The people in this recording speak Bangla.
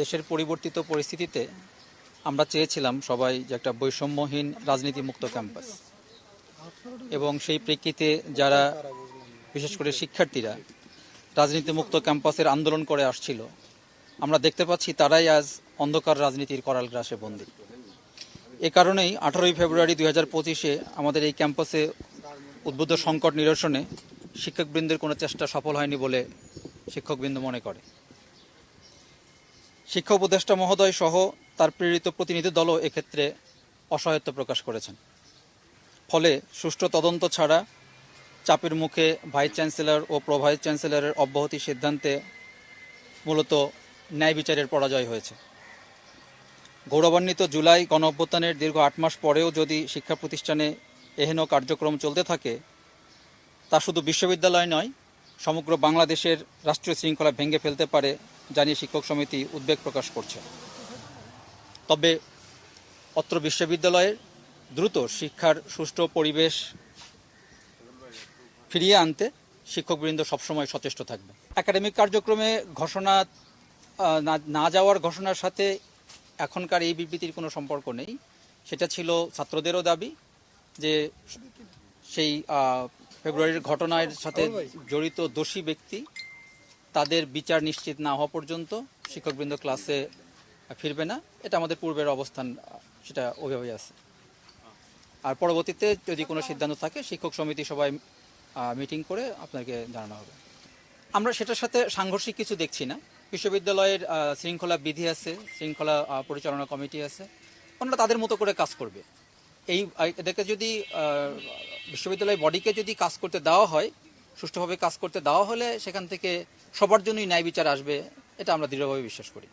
দেশের পরিবর্তিত পরিস্থিতিতে আমরা চেয়েছিলাম সবাই যে একটা বৈষম্যহীন রাজনীতি মুক্ত ক্যাম্পাস। এবং সেই প্রেক্ষিতে যারা, বিশেষ করে শিক্ষার্থীরা রাজনীতি মুক্ত ক্যাম্পাসের আন্দোলন করে আসছিল, আমরা দেখতে পাচ্ছি তারাই আজ অন্ধকার রাজনীতির করাল গ্রাসে বন্দী। এ কারণেই আঠারোই ফেব্রুয়ারি দুই হাজার পঁচিশে আমাদের এই ক্যাম্পাসে উদ্বুদ্ধ সংকট নিরসনে শিক্ষকবৃন্দের কোনো চেষ্টা সফল হয়নি বলে শিক্ষকবৃন্দ মনে করে। শিক্ষা উপদেষ্টা মহোদয় সহ তার প্রেরিত প্রতিনিধি দলও এক্ষেত্রে অসহায়ত্ব প্রকাশ করেছেন। ফলে সুষ্ঠু তদন্ত ছাড়া চাপের মুখে ভাইস চ্যান্সেলর ও প্রো ভাইস চ্যান্সেলরের অব্যাহতি সিদ্ধান্তে মূলত ন্যায় বিচারের পরাজয় হয়েছে। গৌরবান্বিত জুলাই গণ অভ্যুত্থানের দীর্ঘ আট মাস পরেও যদি শিক্ষা প্রতিষ্ঠানে এহেন কার্যক্রম চলতে থাকে, তা শুধু বিশ্ববিদ্যালয় নয় সমগ্র বাংলাদেশের রাষ্ট্রীয় শৃঙ্খলা ভেঙে ফেলতে পারে জানিয়ে শিক্ষক সমিতি উদ্বেগ প্রকাশ করছে। তবে অত্র বিশ্ববিদ্যালয়ের দ্রুত শিক্ষার সুষ্ঠু পরিবেশ ফিরিয়ে আনতে শিক্ষকবৃন্দ সবসময় সচেষ্ট থাকবে। একাডেমিক কার্যক্রমে ঘোষণা না- যাওয়ার ঘোষণার সাথে এখনকার এই বিবৃতির কোনো সম্পর্ক নেই। সেটা ছিল ছাত্রদেরও দাবি যে সেই ফেব্রুয়ারির ঘটনার সাথে জড়িত দোষী ব্যক্তি, তাদের বিচার নিশ্চিত না হওয়া পর্যন্ত শিক্ষকবৃন্দ ক্লাসে ফিরবে না। এটা আমাদের পূর্বের অবস্থান, সেটা ওইভাবেই আছে। আর পরবর্তীতে যদি কোনো সিদ্ধান্ত থাকে, শিক্ষক সমিতি সবাই মিটিং করে আপনাকে জানানো হবে। আমরা সেটার সাথে সাংঘর্ষিক কিছু দেখছি না। বিশ্ববিদ্যালয়ের শৃঙ্খলা বিধি আছে, শৃঙ্খলা পরিচালনা কমিটি আছে। ওনারা তাদের মতো করে কাজ করবে। এই এদেরকে যদি বিশ্ববিদ্যালয় বডিকে যদি কাজ করতে দেওয়া হয়, সুষ্ঠুভাবে কাজ করতে দেওয়া হলে সেখান থেকে সবার জন্যই ন্যায় বিচার আসবে, এটা আমরা দৃঢ়ভাবে বিশ্বাস করি।